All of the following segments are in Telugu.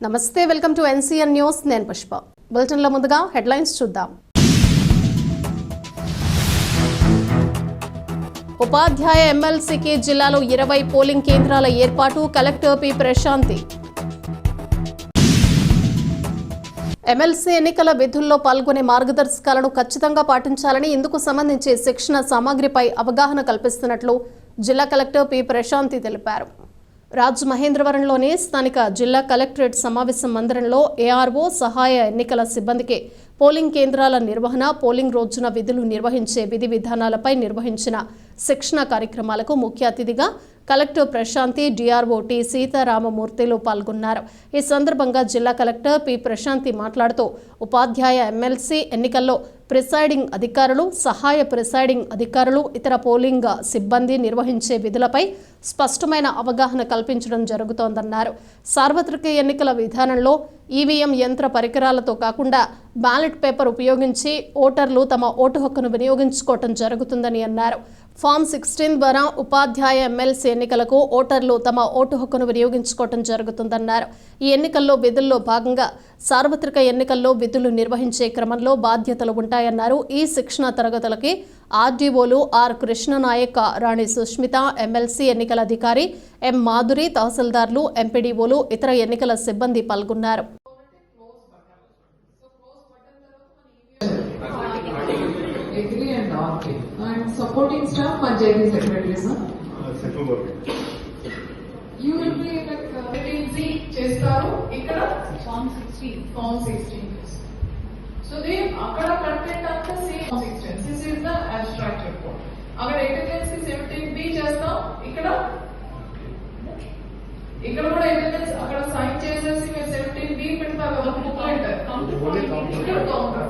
నమస్తే వెల్కమ్ టు ఎన్సీఎన్ న్యూస్. నేను పుష్ప. బులెటిన్లో ముందుగా హెడ్లైన్స్ చూద్దాం. ఉపాధ్యాయ ఎమ్మెల్సీకి జిల్లాలో ఇరవై పోలింగ్ కేంద్రాల ఏర్పాటు కలెక్టర్ పి. ప్రశాంతి. ఎమ్మెల్సీ ఎన్నికల విధుల్లో పాల్గొనే మార్గదర్శకాలను ఖచ్చితంగా పాటించాలని ఇందుకు సంబంధించి శిక్షణ సామాగ్రిపై అవగాహన కల్పిస్తున్నట్లు జిల్లా కలెక్టర్ పి. ప్రశాంతి తెలిపారు. రాజమహేంద్రవరంలోని స్థానిక జిల్లా కలెక్టరేట్ సమావేశం మందిరంలో ఏఆర్ఓ సహాయ ఎన్నికల సిబ్బందికి పోలింగ్ కేంద్రాల నిర్వహణ పోలింగ్ రోజున విధులు నిర్వహించే విధి విధానాలపై నిర్వహించిన శిక్షణ కార్యక్రమాలకు ముఖ్య అతిథిగా కలెక్టర్ ప్రశాంతి డిఆర్ఓటి సీతారామమూర్తిలు పాల్గొన్నారు. ఈ సందర్భంగా జిల్లా కలెక్టర్ పి ప్రశాంతి మాట్లాడుతూ ఉపాధ్యాయ ఎమ్మెల్సీ ఎన్నికల్లో ప్రిసైడింగ్ అధికారులు సహాయ ప్రిసైడింగ్ అధికారులు ఇతర పోలింగ్ సిబ్బంది నిర్వహించే విధులపై స్పష్టమైన అవగాహన కల్పించడం జరుగుతోందన్నారు. సార్వత్రిక ఎన్నికల విధానంలో ఈవీఎం యంత్ర పరికరాలతో కాకుండా బ్యాలెట్ పేపర్ ఉపయోగించి ఓటర్లు తమ ఓటు హక్కును వినియోగించుకోవటం జరుగుతుందని అన్నారు. ఫామ్ సిక్స్టీన్ ద్వారా ఉపాధ్యాయ ఎమ్మెల్సీ ఎన్నికలకు ఓటర్లు తమ ఓటు హక్కును వినియోగించుకోవటం జరుగుతుందన్నారు. ఈ ఎన్నికల్లో విధుల్లో భాగంగా సార్వత్రిక ఎన్నికల్లో విధులు నిర్వహించే క్రమంలో బాధ్యతలు ఉంటాయన్నారు. ఈ శిక్షణ తరగతులకి ఆర్డీఓలు ఆర్ కృష్ణనాయక్ రాణి సుష్మిత ఎమ్మెల్సీ ఎన్నికల అధికారి ఎం మాధురి తహసీల్దార్లు ఎంపీడీఓలు ఇతర ఎన్నికల సిబ్బంది పాల్గొన్నారు. Will be like, uh, Z చేస్తారు. ఇక్కడ form sixteen form sixteen so they అక్కడ కంటెంట్ అంతా same sixteen this is the abstract report అక్కడ ఎవిడెన్స్ సెవెంటీన్ బి చేస్తాం. ఇక్కడ ఇక్కడ కూడా ఎవిడెన్స్ అక్కడ సైన్ చేసేసి మీరు సెవెంటీన్ బి పెడతారు. కదా బుక్లెట్ ఇక్కడ కౌంటర్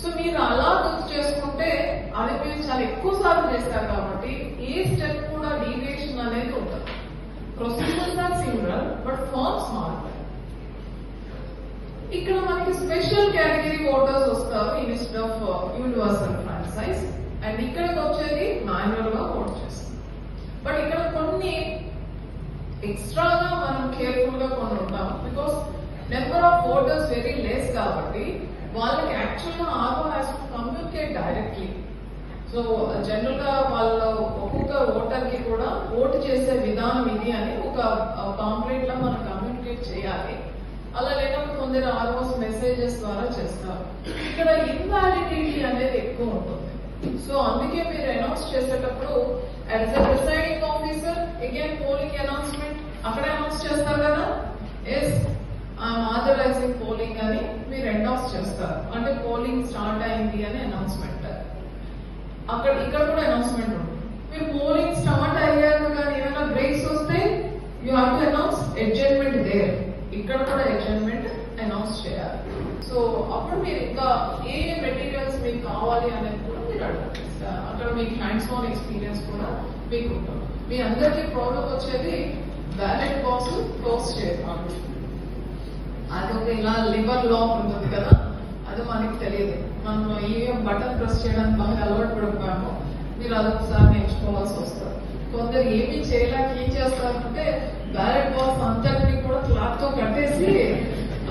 సో మీరు అలా గుర్తు చేసుకుంటే అది మీరు చాలా ఎక్కువ సార్లు చేస్తారు కాబట్టి ఏ స్టెప్ కూడా డీవియేషన్ అనేది ఉంటుంది procedures are similar but forms మారుతాయి ఇక్కడ మనకి స్పెషల్ కేటగిరీ ఓటర్స్ వస్తారు instead of universal franchise size and ఇక్కడికి వచ్చేది మాన్యువల్గా ఓట్ చేస్తాం బట్ ఇక్కడ కొన్ని ఎక్స్ట్రాగా మనం కేర్ఫుల్గా కొన్ని ఉంటాం because number of voters very less కాబట్టి వాళ్ళకి యాక్చువల్గా RO has to communicate directly so జనరల్గా వాళ్ళ ఒక్కొక్క ఓటర్కి కూడా ఓటు చేసే విధానం ఇది అని ఒక పాంప్లెట్లో మనం కమ్యూనికేట్ చేయాలి. అలా లేకపోతే కొందరు ఆల్మోస్ట్ మెసేజెస్ ద్వారా చేస్తారు. ఇక్కడ ఇన్వాలిడిటీ అనేది ఎక్కువ ఉంటుంది. సో అందుకే మీరు అనౌన్స్ చేసేటప్పుడు as a presiding officer again polling announcement అక్కడ అనౌన్స్ చేస్తారు కదా? ఎస్ ఆథరైజింగ్ పోలింగ్ అని అనౌన్స్ చేస్తారు. అంటే పోలింగ్ స్టార్ట్ అయింది అని అనౌన్స్మెంట్ అక్కడ ఇక్కడ కూడా అనౌన్స్మెంట్ ఉంటుంది మీరు పోలింగ్ స్టార్ట్ అయ్యారు కానీ ఏమైనా బ్రేక్స్ వస్తే you have to announce adjustment there ఇక్కడ కూడా అడ్జస్ట్మెంట్ అనౌన్స్ చేయాలి. సో అప్పుడు మీరు ఇంకా ఏ ఏ మెటీరియల్స్ మీకు కావాలి అనేది కూడా మీరు అడగండి అక్కడ మీకు హ్యాండ్స్ ఆన్ ఎక్స్పీరియన్స్ కూడా మీకు ఉంటుంది. మీ అందరికీ ప్రాబ్లం వచ్చేది బ్యాలెట్ బాక్స్ క్లోజ్ చేయడం అది ఒక ఇలా లివర్ లాక్ ఉంటుంది కదా అది మనకి తెలియదు. మనం ఈవీఎం బటన్ ప్రెస్ చేయడానికి బాగా అలవాటు పడిపోయాము మీరు అదొకసారి నేర్చుకోవాల్సి వస్తుంది. కొందరు ఏమి చేయలేక ఏం చేస్తారంటే బ్యాలెట్ బాక్స్ అంతటిని కూడా క్లాత్తో కట్టేసి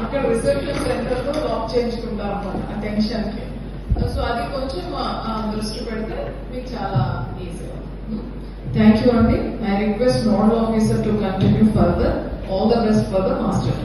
అక్కడ రిసెప్షన్ సెంటర్లో లాక్ చేయించుకుంటారు అన్నమాట ఆ టెన్షన్కి సో అది కొంచెం దృష్టి పెడితే మీకు చాలా ఈజీగా థ్యాంక్ యూ అండి. I request nodal officer to continue further all the best for the master